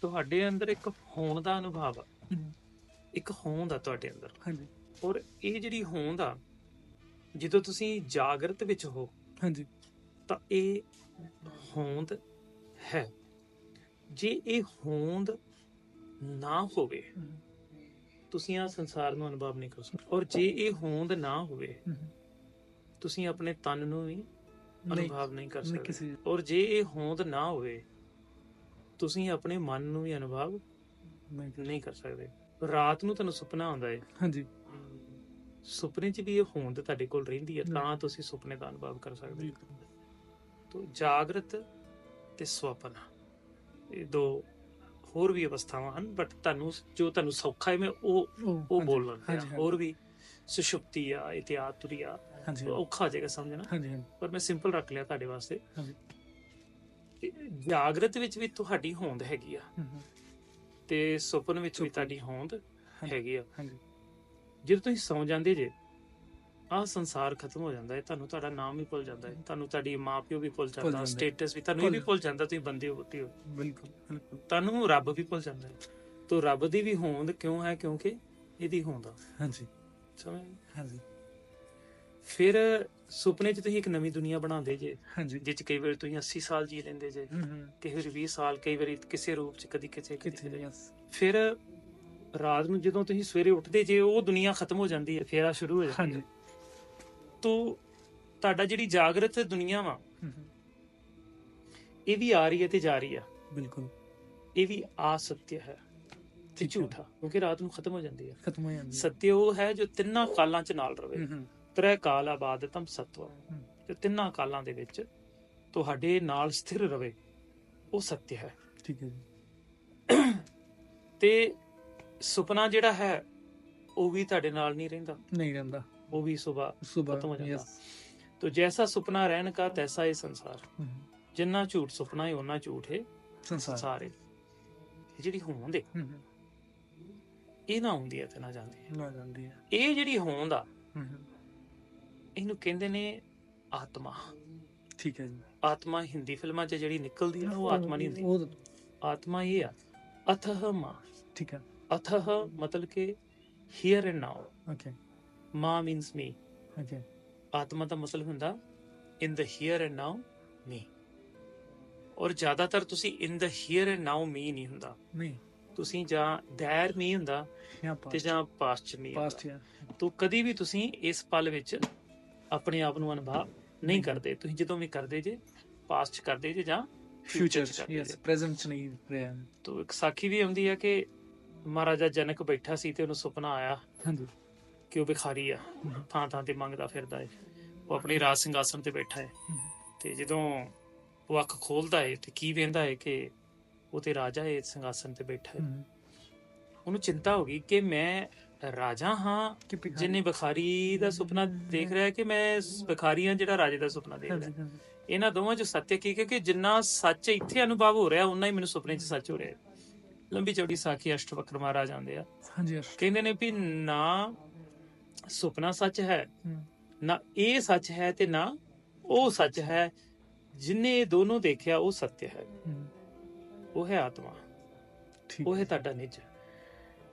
ਤੁਹਾਡੇ ਅੰਦਰ ਇੱਕ ਹੋਣ ਦਾ ਅਨੁਭਵ ਆ। ਇੱਕ ਹੋਂਦ ਆ ਤੁਹਾਡੇ ਅੰਦਰ। ਹਾਂਜੀ। ਔਰ ਇਹ ਜਿਹੜੀ ਹੋਂਦ ਆ ਜਦੋਂ ਤੁਸੀਂ ਜਾਗਰਤ ਵਿੱਚ ਹੋ ਹਾਂਜੀ। ਤਾਂ ਇਹ ਹੋਂਦ ਹੈ। ਜੇ ਇਹ ਹੋਂਦ ਨਾ ਹੋਵੇ ਤੁਸੀਂ ਆ ਸੰਸਾਰ ਨੂੰ ਅਨੁਭਵ ਨਹੀਂ ਕਰ ਸਕਦੇ। ਔਰ ਜੇ ਇਹ ਹੋਂਦ ਨਾ ਹੋਵੇ ਤੁਸੀਂ ਆਪਣੇ ਤਨ ਨੂੰ ਵੀ ਅਨੁਭਵ ਨਹੀਂ ਕਰ ਸਕਦੇ। ਔਰ ਜੇ ਇਹ ਹੋਂਦ ਨਾ ਹੋਵੇ ਤੁਸੀਂ ਆਪਣੇ ਮਨ ਨੂੰ ਵੀ ਅਨੁਭਵ ਨਹੀਂ ਕਰ ਸਕਦੇ। ਰਾਤ ਨੂੰ ਤੁਹਾਨੂੰ ਸੁਪਨਾ ਆਉਂਦਾ ਹੈ ਹਾਂਜੀ। ਸੁਪਨੇ 'ਚ ਵੀ ਇਹ ਹੋਂਦ ਤੁਹਾਡੇ ਕੋਲ ਰਹਿੰਦੀ ਹੈ। ਤਾਂ ਤੁਸੀਂ ਸੁਪਨੇ ਦਾ ਅਨੁਭਵ ਕਰ ਸਕਦੇ ਹੋ ਤੋ ਜਾਗਰਤ ਤੇ ਸੁਪਨ ਇਹ ਦੋ ਹੋਰ ਵੀ ਅਵਸਥਾਵਾਂ ਹਨ ਬਟ ਤੁਹਾਨੂੰ ਜੋ ਤੁਹਾਨੂੰ ਸੌਖਾ ਹੈ ਮੈਂ ਉਹ ਉਹ ਹਾਂਜੀ, ਰਿਹਾ। ਹੋਰ ਵੀ ਸੁਸ਼ੁਪਤੀ ਆ ਇਤਿਆਤ ਤੁਰਿਆ ਹਾਂਜੀ ਔਖਾ ਹੋ ਜਾਏਗਾ ਸਮਝਣਾ। ਪਰ ਮੈਂ ਸਿੰਪਲ ਰੱਖ ਲਿਆ ਤੁਹਾਡੇ ਵਾਸਤੇ। ਹਾਂਜੀ। ਤੇ ਜਾਗਰਤ ਵਿੱਚ ਵੀ ਤੁਹਾਡੀ ਹੋਂਦ ਹੈਗੀ ਆ। ਤੇ ਸੁਪਨ ਵਿੱਚ ਵੀ। ਤੁਹਾਡੀ ਹੋਂਦ। ਹੈਗੀ ਆ। ਹਾਂਜੀ। ਜਦੋਂ ਤੁਸੀਂ ਸੌਂ ਜਾਂਦੇ ਜੇ ਆਹ ਸੰਸਾਰ ਖਤਮ ਹੋ ਜਾਂਦਾ ਹੈ ਤੁਹਾਨੂੰ ਤੁਹਾਡਾ ਨਾਮ ਵੀ ਭੁੱਲ ਜਾਂਦਾ ਹੈ ਤੁਹਾਨੂੰ ਤੁਹਾਡੀ ਮਾਪਿਓ ਵੀ ਭੁੱਲ ਜਾਂਦਾ। ਸਟੇਟਸ ਵੀ ਤੁਹਾਨੂੰ ਇਹ ਵੀ ਭੁੱਲ- ਜਾਂਦਾ ਤੁਸੀਂ ਬੰਦੇ ਹੋਤੇ ਹੋ। ਬਿਲਕੁਲ ਬਿਲਕੁਲ। ਤੁਹਾਨੂੰ ਰੱਬ ਵੀ ਭੁੱਲ ਜਾਂਦਾ ਹੈ। ਤੋ ਰੱਬ ਦੀ ਵੀ ਹੋਂਦ ਕਿਉਂ ਹੈ? ਕਿਉਂਕਿ ਇਹਦੀ ਹੋਂਦ ਆ। ਹਾਂਜੀ। ਸਮਝ? ਹਾਂਜੀ। ਫਿਰ ਸੁਪਨੇ 'ਚ ਤੁਸੀਂ ਇੱਕ ਨਵੀਂ ਦੁਨੀਆ ਬਣਾਉਂਦੇ ਜੇ ਹਾਂਜੀ। ਜਿਹ 'ਚ ਕਈ ਵਾਰ ਤੁਸੀਂ 80 ਸਾਲ ਜੀ ਲੈਂਦੇ ਜੇ ਕਈ ਵਾਰ 20 ਸਾਲ ਕਈ ਵਾਰੀ ਕਿਸੇ ਰੂਪ 'ਚ ਕਦੀ ਕਿਸੇ ਕਿਤੇ। ਫਿਰ ਰਾਤ ਨੂੰ ਜਦੋਂ ਤੁਸੀਂ ਸਵੇਰੇ ਉੱਠਦੇ ਜੇ ਉਹ ਦੁਨੀਆ ਖਤਮ ਹੋ ਜਾਂਦੀ ਹੈ ਫੇਰਾ ਸ਼ੁਰੂ ਹੋ ਜਾਂਦੀ ਹਾਂਜੀ। ਤੋ ਤੁਹਾਡਾ ਜਿਹੜੀ ਜਾਗਰਤ ਦੁਨੀਆ ਵਾ ਇਹ ਵੀ ਆ ਰਹੀ ਹੈ ਤੇ ਜਾ ਰਹੀ ਆ ਬਿਲਕੁਲ। ਇਹ ਵੀ ਅਸਤਿਅ ਹੈ ਤੇ। ਝੂਠਾ ਕਿਉਂਕਿ ਰਾਤ ਨੂੰ ਖਤਮ ਹੋ ਜਾਂਦੀ ਹੈ। ਖਤਮ ਹੋ ਜਾਂਦੀ ਹੈ। ਸਤਿਅ ਉਹ ਹੈ ਜੋ ਤਿੰਨਾਂ ਕਾਲਾਂ 'ਚ ਨਾਲ ਰਵੇ। ਤ੍ਰੈ ਕਾਲ ਆਬਾਦਤਮ ਸਤਵ। ਤੇ ਤਿੰਨਾਂ ਕਾਲਾਂ ਦੇ ਵਿੱਚ ਤੁਹਾਡੇ ਨਾਲ ਸਥਿਰ ਰਵੇ ਉਹ ਸਤਿਅ ਹੈ। ਠੀਕ ਹੈ ਜੀ। ਤੇ ਸੁਪਨਾ ਜਿਹੜਾ ਹੈ ਉਹ ਵੀ ਤੁਹਾਡੇ ਨਾਲ ਨਹੀਂ ਰਹਿੰਦਾ? ਨਹੀਂ ਰਹਿੰਦਾ। ਉਹ ਵੀ ਸੁਬਾ ਸੁਬਹ ਖਤਮ ਹੋ ਜਾਂਦਾ। ਤੋ ਜੈਸਾ ਸੁਪਨਾ ਰਹਿਣ ਕਾ ਤੈਸਾ ਇਹ ਸੰਸਾਰ। ਜਿੰਨਾ ਝੂਠ ਸੁਪਨਾ ਹੈ ਉਹਨਾਂ ਝੂਠ ਹੈ ਸੰਸਾਰ। ਹੈ। ਇਹ ਜਿਹੜੀ ਹੋਂਦ ਹੈ ਇਹ ਨਾ ਹੁੰਦੀ ਹੈ ਤੇ ਨਾ ਜਾਂਦੀ ਹੈ। ਨਾ ਜਾਂਦੀ ਹੈ। ਇਹ ਜਿਹੜੀ ਹੋਂਦ ਆ ਇਹਨੂੰ ਕਹਿੰਦੇ ਨੇ ਆਤਮਾ। ਠੀਕ ਹੈ ਜੀ। ਆਤਮਾ ਹਿੰਦੀ ਫਿਲਮਾਂ 'ਚ ਜਿਹੜੀ ਨਿਕਲਦੀ ਆ ਉਹ ਆਤਮਾ ਨਹੀਂ ਹੁੰਦੀ। ਉਹ ਆਤਮਾ ਇਹ ਆ ਅਥਹ ਮਾ। ਠੀਕ ਹੈ। ਅਥਹ ਮਤਲਬ ਕਿ ਹੀਅਰ ਐਂਡ ਨਾਓ ਓਕੇ ਮਾ ਮੀਨਸ ਮੀ ਓਕੇ ਆਤਮਾ ਦਾ ਮਤਲਬ ਹੁੰਦਾ ਇਨ ਦ ਹੀਅਰ ਐਂਡ ਨਾਓ ਮੀ ਔਰ ਜ਼ਿਆਦਾਤਰ ਤੁਸੀਂ ਇਨ ਦ ਹੀਅਰ ਐਂਡ ਨਾਓ ਮੀ ਨਹੀਂ ਹੁੰਦਾ। ਨਹੀਂ ਤੁਸੀਂ ਜਾਂ ਦੈਰ ਮੀ ਹੁੰਦਾ ਤੇ ਜਾਂ ਪਾਸਟ ਮੀ ਪਾਸਟ ਤੋ ਕਦੀ ਵੀ ਤੁਸੀਂ ਇਸ ਪਲ ਵਿੱਚ ਆਪਣੇ ਆਪ ਨੂੰ ਅਨੁਭਵ ਨਹੀਂ ਕਰਦੇ। ਤੁਸੀਂ ਜਦੋਂ ਵੀ ਕਰਦੇ ਜੇ ਪਾਸਟ ਚ ਕਰਦੇ ਜੇ ਜਾਂ ਫਿਊਚਰ ਚ ਯਸ ਪ੍ਰੈਜ਼ੈਂਟ ਚ ਨਹੀਂ ਰਿਹਾ। ਤੋ ਇੱਕ ਸਾਖੀ ਵੀ ਆਉਂਦੀ ਹੈ ਕਿ ਮਹਾਰਾਜਾ ਜਨਕ ਬੈਠਾ ਸੀ ਤੇ ਉਹਨੂੰ ਸੁਪਨਾ ਆਇਆ ਹਾਂਜੀ। ਕਿ ਉਹ ਭਿਖਾਰੀ ਆ ਥਾਂ ਥਾਂ ਤੇ ਮੰਗਦਾ ਫਿਰਦਾ ਹੈ ਉਹ ਆਪਣੀ ਰਾਜ ਸਿੰਘਾਸਨ ਤੇ ਬੈਠਾ ਹੈ। ਤੇ ਜਦੋਂ ਉਹ ਅੱਖ ਖੋਲਦਾ ਹੈ ਤੇ ਕੀ ਵੇਖਦਾ ਹੈ ਕਿ ਉਹ ਤੇ ਰਾਜਾ ਹੈ ਸਿੰਘਾਸਨ ਤੇ ਬੈਠਾ ਹੈ। ਉਹਨੂੰ ਚਿੰਤਾ ਹੋ ਗਈ ਕਿ ਮੈਂ ਰਾਜਾ ਹਾਂ ਕਿ ਜਿਨੇ ਬਖਾਰੀ ਦਾ ਸੁਪਨਾ ਦੇਖ ਰਿਹਾ ਹੈ ਕਿ ਮੈਂ ਬਖਾਰੀ ਹਾਂ ਜਿਹੜਾ ਰਾਜੇ ਦਾ ਸੁਪਨਾ ਦੇਖ ਰਿਹਾ। ਇਹਨਾਂ ਦੋਵਾਂ ਚ ਸੱਚ ਕੀ ਹੈ? ਕਿ ਜਿੰਨਾ ਸੱਚ ਇੱਥੇ ਅਨੁਭਵ ਹੋ ਰਿਹਾ ਉਨਾ ਹੀ ਮੈਨੂੰ ਸੁਪਨੇ 'ਚ ਸੱਚ ਹੋ ਰਿਹਾ ਲੰਬੀ ਚੌੜੀ ਸਾਖੀ ਅਸ਼ਟਵਕਰ ਮਹਾਰਾਜ ਆਉਂਦੇ ਆ। ਹਾਂਜੀ ਕਹਿੰਦੇ ਨੇ ਵੀ ਨਾ ਸੁਪਨਾ ਸੱਚ ਹੈ ਨਾ ਇਹ ਸੱਚ ਹੈ ਤੇ ਨਾ ਉਹ ਸੱਚ ਹੈ ਜਿਨੇ ਦੋਨੋਂ ਦੇਖਿਆ ਉਹ ਸੱਚ ਹੈ। ਉਹ ਹੈ ਆਤਮਾ। ਠੀਕ ਉਹ ਹੈ ਤੁਹਾਡਾ ਨਿੱਜ।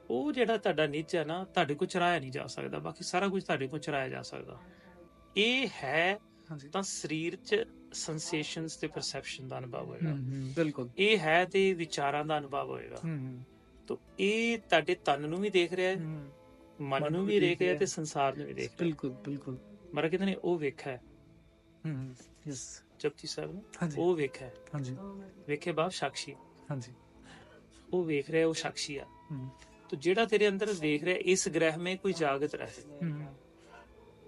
ਉਹ ਜਿਹੜਾ ਤੁਹਾਡਾ ਨਿੱਜ ਹੈ ਨਾ ਤੁਹਾਡੇ ਕੋਲ ਚਰਾਇਆ ਨਹੀਂ ਜਾ ਸਕਦਾ। ਬਾਕੀ ਸਾਰਾ ਕੁਝ ਤੁਹਾਡੇ ਕੋਲ ਚਰਾਇਆ ਜਾ ਸਕਦਾ। ਇਹ ਹੈ ਤਾਂ ਸਰੀਰ 'ਚ ਸੈਂਸੇਸ਼ਨਸ ਤੇ ਪਰਸੈਪਸ਼ਨ ਦਾ ਅਨੁਭਵ ਹੋਏਗਾ। ਬਿਲਕੁਲ। ਇਹ ਹੈ ਤੇ ਵਿਚਾਰਾਂ ਦਾ ਅਨੁਭਵ ਹੋਏਗਾ। ਤਾਂ ਇਹ ਤੁਹਾਡੇ ਤਨ ਨੂੰ ਵੀ ਦੇਖ ਰਿਹਾ ਹੈ ਮਨ ਨੂੰ ਵੀ ਦੇਖ ਰਿਹਾ ਤੇ ਸੰਸਾਰ ਨੂੰ ਵੀ ਦੇਖ ਰਿਹਾ। ਬਿਲਕੁਲ ਬਿਲਕੁਲ। ਮਰ ਕਹਿੰਦੇ ਨੇ ਉਹ ਵੇਖਿਆ ਹੈ। ਹਮ ਯਸ ਜਪਜੀ ਸਾਹਿਬ ਨੇ ਉਹ ਵੇਖਿਆ। ਹਾਂਜੀ। ਵੇਖੇ ਬਾਪ ਸਾਖੀ ਹਾਂਜੀ। ਉਹ ਵੇਖ ਰਿਹਾ ਉਹ ਸਾਖੀ ਆ। तो जेड़ा तेरे अंदर देख रहा है इस ग्रह में कोई जागत रहे ਹਮ,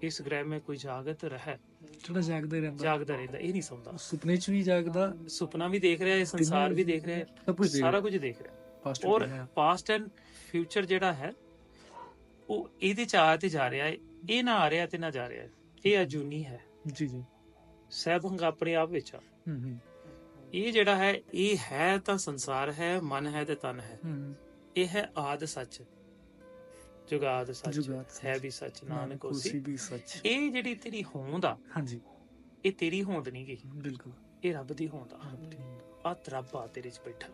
इस ग्रह में कोई जागत रहे ਜਿਹੜਾ ਜਾਗਦਾ ਹੀ ਰਹਿੰਦਾ जागदा रहता ये नहीं सौंदा ਸੁਪਨੇ ਚ ਵੀ ਜਾਗਦਾ सुपना भी देख रहा है संसार भी देख रहा है ਸਭ ਕੁਝ ਦੇਖ ਸਾਰਾ ਕੁਝ ਦੇਖ ਰਿਹਾ ਹੈ ਪਾਸਟ ਔਰ ਪਾਸਟ ਐਂਡ ਫਿਊਚਰ ਜਿਹੜਾ ਹੈ ਉਹ ਇਹਦੇ ਚ ਆ ਤੇ ਜਾ ਰਿਹਾ ਹੈ ਇਹ ਨਾ ਆ ਰਿਹਾ ਤੇ ਨਾ ਜਾ ਰਿਹਾ ਹੈ ਇਹ ਅਜੂਨੀ ਹੈ ਜੀ ਜੀ ਸਹਿਬੰਗ ਆਪਣੇ ਆਪ ਵਿੱਚ ਆ ਹਮ ਹਮ ਇਹ ਜਿਹੜਾ ਹੈ ਇਹ ਹੈ ਤਾਂ ਸੰਸਾਰ ਹੈ ਮਨ ਹੈ ਤੇ ਤਨ ਹੈ ਹਮ ਇਹ ਹੈ ਆਦ ਸੱਚ। ਜੁਗਾਦ ਸੱਚ। ਹੈ ਵੀ ਸੱਚ ਨਾਨਕ ਉਸੀ। ਵੀ ਸੱਚ। ਇਹ ਜਿਹੜੀ ਤੇਰੀ ਹੋਂਦ ਆ ਹਾਂਜੀ। ਇਹ ਤੇਰੀ ਹੋਂਦ ਨਹੀਂ ਗਈ ਬਿਲਕੁਲ। ਇਹ ਰੱਬ ਦੀ ਹੋਂਦ ਆ। ਆ। ਰੱਬ ਆ ਤੇਰੇ ਚ ਬੈਠਾ।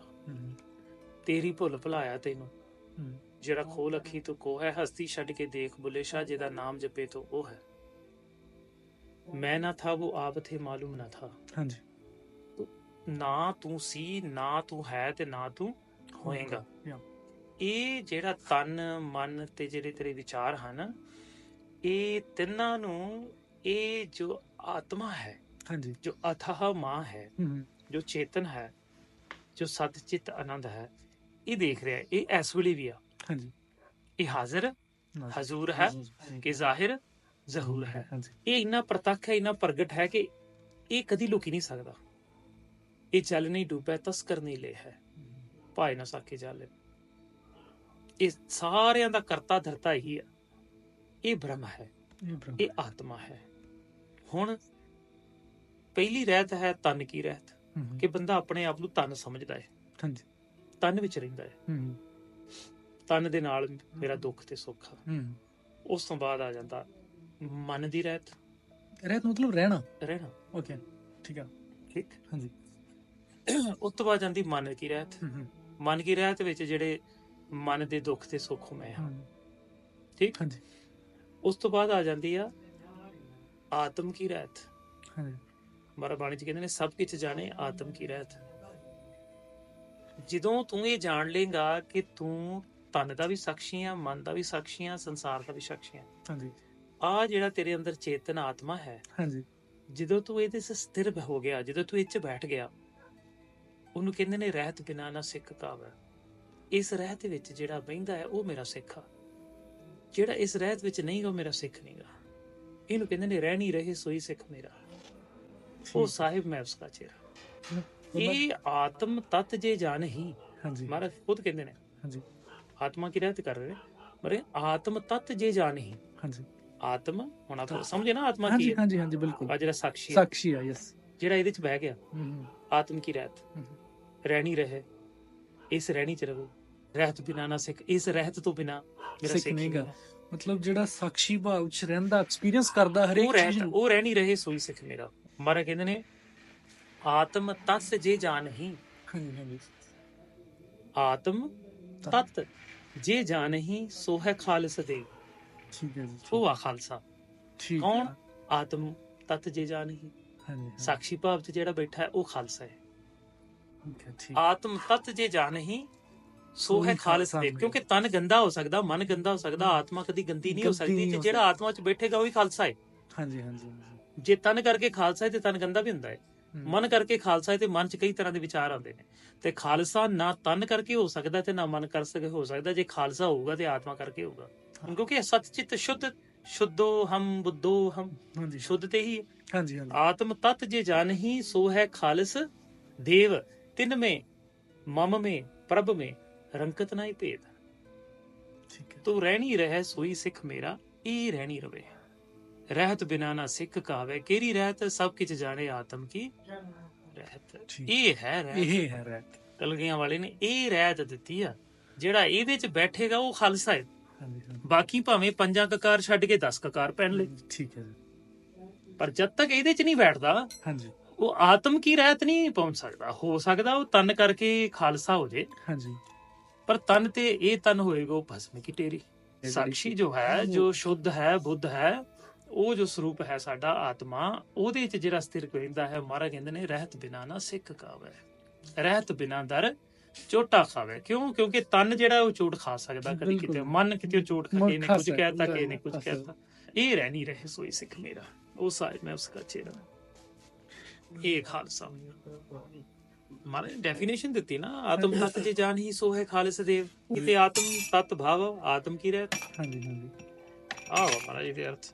ਤੇਰੀ ਭੁੱਲ ਭੁਲਾਇਆ ਤੈਨੂੰ। ਜਿਹੜਾ ਖੋਲ ਅੱਖੀ ਤੂੰ ਕੋ ਹੈ ਹਸਤੀ ਛੱਡ ਕੇ ਦੇਖ ਬੁੱਲੇ ਸ਼ਾਹ ਜਿਹਦਾ ਨਾਮ ਜਪੇ ਤੋ ਉਹ ਹੈ। ਮੈਂ ਨਾ ਥਾ ਉਹ ਆਪ ਥੇ ਮਾਲੂਮ ਨਾ ਥਾ। ਹਾਂਜੀ। ਨਾ ਤੂੰ ਸੀ ਨਾ ਤੂੰ ਹੈ ਤੇ ਨਾ ਤੂੰ ਹੋਏਗਾ. ਇਹ ਜਿਹੜਾ ਤਨ ਮਨ ਤੇ ਜਿਹੜੇ ਤੇਰੇ ਵਿਚਾਰ ਹਨ ਇਹ ਤਿੰਨਾਂ ਨੂੰ ਇਹ ਜੋ ਆਤਮਾ ਹੈ ਹਾਂਜੀ। ਜੋ ਅਥਾਹ ਮਾਂ ਹੈ ਜੋ ਚੇਤਨ ਹੈ ਜੋ ਸਤ ਚਿਤ ਆਨੰਦ ਹੈ ਇਹ ਦੇਖ ਰਿਹਾ ਇਹ ਇਸ ਵੇਲੇ ਵੀ ਆ। ਹਾਂਜੀ। ਇਹ ਹਾਜ਼ਰ ਹਜ਼ੂਰ ਹੈ ਕਿ ਜ਼ਾਹਿਰ ਜ਼ਹੂਰ ਹੈ। ਇਹ ਇੰਨਾ ਪ੍ਰਤੱਖ ਹੈ ਇੰਨਾ ਪ੍ਰਗਟ ਹੈ ਕਿ ਇਹ ਕਦੀ ਲੁਕ ਨਹੀਂ ਸਕਦਾ। ਇਹ ਚੱਲ ਨਹੀਂ ਡੂਬੈ ਤਸਕਰ ਨਹੀਂ ਲੈ ਹੈ। ਭਾਈ ਨਾ ਸਾਕੇ ਜਾਲੇ। ਇਹ ਸਾਰਿਆਂ ਦਾ ਕਰਤਾ ਧਰਤਾ ਹੀ ਹੈ ਇਹ ਬ੍ਰਹਮ ਹੈ ਇਹ ਆਤਮਾ ਹੈ। ਹੁਣ ਪਹਿਲੀ ਰਹਿਤ ਹੈ ਤਨ ਕੀ ਰਹਿਤ ਕਿ ਬੰਦਾ ਆਪਣੇ ਆਪ ਨੂੰ ਤਨ ਸਮਝਦਾ ਹੈ। ਹਾਂਜੀ। ਤਨ ਵਿੱਚ ਰਹਿੰਦਾ ਹੈ। ਤਨ ਦੇ ਨਾਲ ਮੇਰਾ ਦੁੱਖ ਤੇ ਸੁੱਖ ਆ। ਉਸ ਤੋਂ ਬਾਅਦ ਆ ਜਾਂਦਾ। ਮਨ ਦੀ ਰਹਿਤ। ਰਹਿਤ ਮਤਲਬ ਰਹਿਣਾ? ਰਹਿਣਾ। ਓਕੇ ਠੀਕ ਆ। ਠੀਕ। ਹਾਂਜੀ। ਉਸ ਤੋਂ ਬਾਅਦ ਜਾਂਦੀ ਮਨ ਕੀ ਰਹਿਤ। ਮਨ ਕੀ ਰਹਿਤ ਵਿੱਚ ਜਿਹੜੇ ਮਨ ਦੇ ਦੁੱਖ ਤੇ ਸੁੱਖ ਮੈਂ ਹਾਂ ਠੀਕ? ਹਾਂਜੀ। ਉਸ ਤੋਂ ਬਾਅਦ ਆ ਜਾਂਦੀ ਆ ਆਤਮ ਕੀ ਰਹਿਤ। ਹਾਂਜੀ। ਮਾਰਾ ਬਾਣੀ ਚ ਕਹਿੰਦੇ ਨੇ ਸਭ ਕੁਝ ਜਾਣੇ ਆਤਮ ਕੀ ਰਹਿਤ। ਜਦੋਂ ਤੂੰ ਇਹ ਜਾਣ ਲੇਗਾ ਕਿ ਤੂੰ ਤਨ ਦਾ ਵੀ ਸਾਖੀ ਆ ਮਨ ਦਾ ਵੀ ਸਾਖੀ ਆ ਸੰਸਾਰ ਦਾ ਵੀ ਸਾਖੀ ਆ ਹਾਂਜੀ। ਆ ਜਿਹੜਾ ਤੇਰੇ ਅੰਦਰ ਚੇਤਨ ਆਤਮਾ ਹੈ ਹਾਂਜੀ। ਜਦੋਂ ਤੂੰ ਇਹਦੇ 'ਚ ਸਥਿਰ ਹੋ ਗਿਆ ਜਦੋਂ ਤੂੰ ਇਹ 'ਚ ਬੈਠ ਗਿਆ ਉਹਨੂੰ ਕਹਿੰਦੇ ਨੇ ਰਹਿਤ ਬਿਨਾ ਨਾ ਸਿੱਖ ਕਾਵੈ। ਇਸ ਰਹਿਤ ਵਿੱਚ ਜਿਹੜਾ ਬਹਿੰਦਾ ਹੈ ਉਹ ਮੇਰਾ ਸਿੱਖ ਆ। ਜਿਹੜਾ ਇਸ ਰਹਿਤ ਵਿੱਚ ਨਹੀਂ ਗਾ ਉਹ ਮੇਰਾ ਸਿੱਖ ਨਹੀਂਗਾ ਇਹਨੂੰ ਕਹਿੰਦੇ ਨੇ ਰਹਿ ਨਹੀਂ ਰਹੇ ਸੋਈ ਸਿੱਖ ਮੇਰਾ। ਉਹ ਸਾਹਿਬ ਮੈਂ ਉਸਕਾ ਚਿਹਰਾ। ਇਹ ਆਤਮ ਤਤ ਜੇ ਜਾਣ ਹੀ ਹਾਂਜੀ। ਮਹਾਰਾਜ ਖੁਦ ਕਹਿੰਦੇ ਨੇ। ਹਾਂਜੀ। ਆਤਮਾ ਕੀ ਰਹਿਤ ਕਰ ਰਹੇ ਨੇ? ਮਰੇ ਆਤਮ ਤਤ ਜੇ ਜਾਣ ਹੀ ਹਾਂਜੀ। ਆਤਮ ਹੁਣ ਆਪ ਸਮਝੇ ਨਾ ਆਤਮਾ ਕੀ ਹਾਂਜੀ ਹੈ? ਹਾਂਜੀ ਹਾਂਜੀ ਬਿਲਕੁਲ। ਆ ਜਿਹੜਾ ਸਾਖੀ ਹੈ। ਸਾਖੀ ਯਸ ਜਿਹੜਾ ਇਹਦੇ 'ਚ ਬਹਿ ਗਿਆ। ਆਤਮ ਕੀ ਰਹਿਤ? ਰਹਿਣੀ ਰਹੇ। ਇਸ ਰਹਿਣੀ ਚ ਰਹੋ। ਰਹਿਤ ਬਿਨਾ ਨਾ ਸਿੱਖ ਇਸ ਰਹਿਤ ਤੋਂ ਬਿਨਾ ਮੇਰਾ ਸਿੱਖ ਸਿੱਖ ਨਹੀਂ ਨਹੀਂ ਗਾ। ਮਤਲਬ ਜਿਹੜਾ ਸਾਖੀ ਭਾਵ ਚ ਰਹਿੰਦਾ ਐਕਸਪੀਰੀਅੰਸ ਕਰਦਾ ਹਰੇਕ ਚੀਜ਼ ਨੂੰ। ਉਹ ਰਹਿਣੀ ਰਹੇ ਸੋਈ ਸਿੱਖ ਮੇਰਾ। ਮਾਰਾ ਕਹਿੰਦੇ ਨੇ ਆਤਮ ਤਤ ਜੇ ਹਾਂਜੀ ਹਾਂਜੀ। ਆਤਮ ਤਤ ਜੇ ਜਾਣਹੀ ਸੋ ਹੈ ਖਾਲਸ ਦੇ। ਠੀਕ ਹੈ ਜੀ ਉਹ ਆ ਖਾਲਸਾ। ਠੀਕ ਕੌਣ? ਆਤਮ ਤਤ ਜੇ ਹਾਂਜੀ ਹਾਂਜੀ, ਸਾਖੀ ਭਾਵ ਚ ਜਿਹੜਾ ਬੈਠਾ ਹੈ ਉਹ ਖਾਲਸਾ ਹੈ। ਹੈ ਆਤਮ ਤਤ ਜੇ ਜਾਣਹੀ ਸੋ ਹੈ ਖਾਲਸ ਦੇ ਕਿਉਂਕਿ ਤਨ ਗੰਦਾ ਹੋ ਸਕਦਾ ਮਨ ਗੰਦਾ ਹੋ ਸਕਦਾ ਆਤਮਾ ਕਦੀ ਗੰਦੀ ਨਹੀਂ ਹੋ ਸਕਦੀ ਤੇ ਜਿਹੜਾ ਆਤਮਾ ਚ ਬੈਠੇਗਾ ਉਹ ਹੀ ਖਾਲਸਾ ਹੈ। ਹਾਂਜੀ ਹਾਂਜੀ। ਜੇ ਤਨ ਕਰਕੇ ਖਾਲਸਾ ਹੈ ਤੇ ਤਨ ਗੰਦਾ ਵੀ ਹੁੰਦਾ ਹੈ। ਮਨ ਕਰਕੇ ਖਾਲਸਾ ਹੈ ਤੇ ਮਨ 'ਚ ਕਈ ਤਰ੍ਹਾਂ ਦੇ ਵਿਚਾਰ ਆਉਂਦੇ ਨੇ। ਤੇ ਖਾਲਸਾ ਨਾ ਤਨ ਕਰਕੇ ਹੋ ਸਕਦਾ ਤੇ ਨਾ ਮਨ ਕਰ ਸਕੇ ਹੋ ਸਕਦਾ ਜੇ ਖਾਲਸਾ ਹੋਊਗਾ ਤੇ ਆਤਮਾ ਕਰਕੇ ਹੋਊਗਾ। ਕਿਉਂਕਿ ਇਹ ਸਤ ਚਿਤ ਸ਼ੁੱਧ ਸ਼ੁੱਧੋ ਹਮ ਬੁੱਧੋ ਹਮ ਹਾਂਜੀ। ਸ਼ੁੱਧ ਤੇ ਹੀ ਹੈ। ਹਾਂਜੀ ਹਾਂਜੀ। ਆਤਮ ਤਤ ਜੇ ਜਾਣਹੀ ਸੋ ਹੈ ਖਾਲਸ ਦੇਵ ਤਿਨ ਮੇ ਮਮ ਮੇ ਪ੍ਰਭ ਮੇ। ਰੰਕਤ ਨਾ ਹੀ ਭੇਦ। ਠੀਕ ਹੈ। ਤੂੰ ਰਹਿਣੀ ਰਹਿ ਸੋਈ ਸਿੱਖ ਮੇਰਾ ਇਹ ਰਹਿਣੀ ਰਵੇ। ਰਹਿਤ ਬਿਨਾ ਨਾ ਸਿੱਖ ਕਾਵੇ ਕਿਹੜੀ ਰਹਿਤ? ਸਭ ਕਿਛ ਜਾਣੇ ਆਤਮ ਕੀ ਰਹਿਤ। ਇਹ ਹੈ ਰਹਿਤ। ਇਹ ਹੈ ਰਹਿਤ। ਕਲਗੀਆਂ ਵਾਲੇ ਨੇ ਇਹ ਰਹਿਤ ਦਿੱਤੀ ਆ। ਜਿਹੜਾ ਇਹਦੇ ਚ ਬੈਠੇਗਾ ਉਹ ਖਾਲਸਾ ਹੈ। ਬਾਕੀ ਭਾਵੇਂ ਪੰਜਾਂ ਕਕਾਰ ਛੱਡ ਕੇ 10 ਕਕਾਰ ਪਹਿਨ ਲੈ। ਠੀਕ ਹੈ ਪਰ ਜਦ ਤੱਕ ਇਹਦੇ ਚ ਨਹੀਂ ਬੈਠਦਾ ਹਾਂਜੀ। ਉਹ ਆਤਮ ਕੀ ਰਹਿਤ ਨਹੀਂ ਪਹੁੰਚ ਸਕਦਾ। ਹੋ ਸਕਦਾ ਉਹ ਤਨ ਕਰਕੇ ਖਾਲਸਾ ਹੋ ਜੇ। ਹਾਂਜੀ। ਪਰ ਤਨ ਤੇ ਇਹ ਤਨ ਹੋਏਗਾ ਉਹ ਭਸਮ ਕੀ ਟੇਰੀ। ਸਾਖੀ ਜੋ ਹੈ ਜੋ ਸ਼ੁੱਧ ਹੈ ਬੁੱਧ ਹੈ ਉਹ ਜੋ ਸਰੂਪ ਹੈ ਸਾਡਾ ਆਤਮਾ ਉਹਦੇ ਚ ਜਿਹੜਾ ਸਥਿਰ ਰਹਿੰਦਾ ਹੈ ਮਹਾਰਾਜ ਕਹਿੰਦੇ ਨੇ ਰਹਿਤ ਬਿਨਾ ਨਾ ਸਿੱਖ ਕਾਵੇ। ਰਹਿਤ ਬਿਨਾ ਦਰ ਚੋਟਾ ਖਾਵੇ। ਕਿਉਂ? ਕਿਉਂਕਿ ਤਨ ਜਿਹੜਾ ਉਹ ਚੋਟ ਖਾ ਸਕਦਾ ਕਦੀ। ਕਿਤੇ। ਮਨ ਕਿਤੇ ਚੋਟ ਖਾ ਕੇ ਨੇ ਕੁਝ ਕਹਿਤਾ ਕਿ ਨੇ ਕੁਝ। ਕਹਿਤਾ ਇਹ ਰਹਿ ਨਹੀਂ ਰਹੇ ਸੋਈ ਸਿੱਖ ਮੇਰਾ। ਉਹ ਸਾਹਿਬ ਮੈਂ ਉਸਕਾ ਚਿਹਰਾ ਇਹ ਖਾਲਸਾ। ਮਾਰੇ ਡੈਫੀਨੇਸ਼ਨ ਦਿੱਤੀ ਨਾ ਆਤਮ ਤਤ ਜੇ ਜਾਣ ਹੀ ਸੋ ਹੈ ਖਾਲਸ ਦੇਵ ਕਿਤੇ ਆਤਮ ਤਤ ਭਾਵ ਆਤਮ ਕੀ ਰਹਿਤ? ਹਾਂਜੀ ਹਾਂਜੀ। ਆਹ ਮਹਾਰਾਜ ਦੇ ਅਰਥ।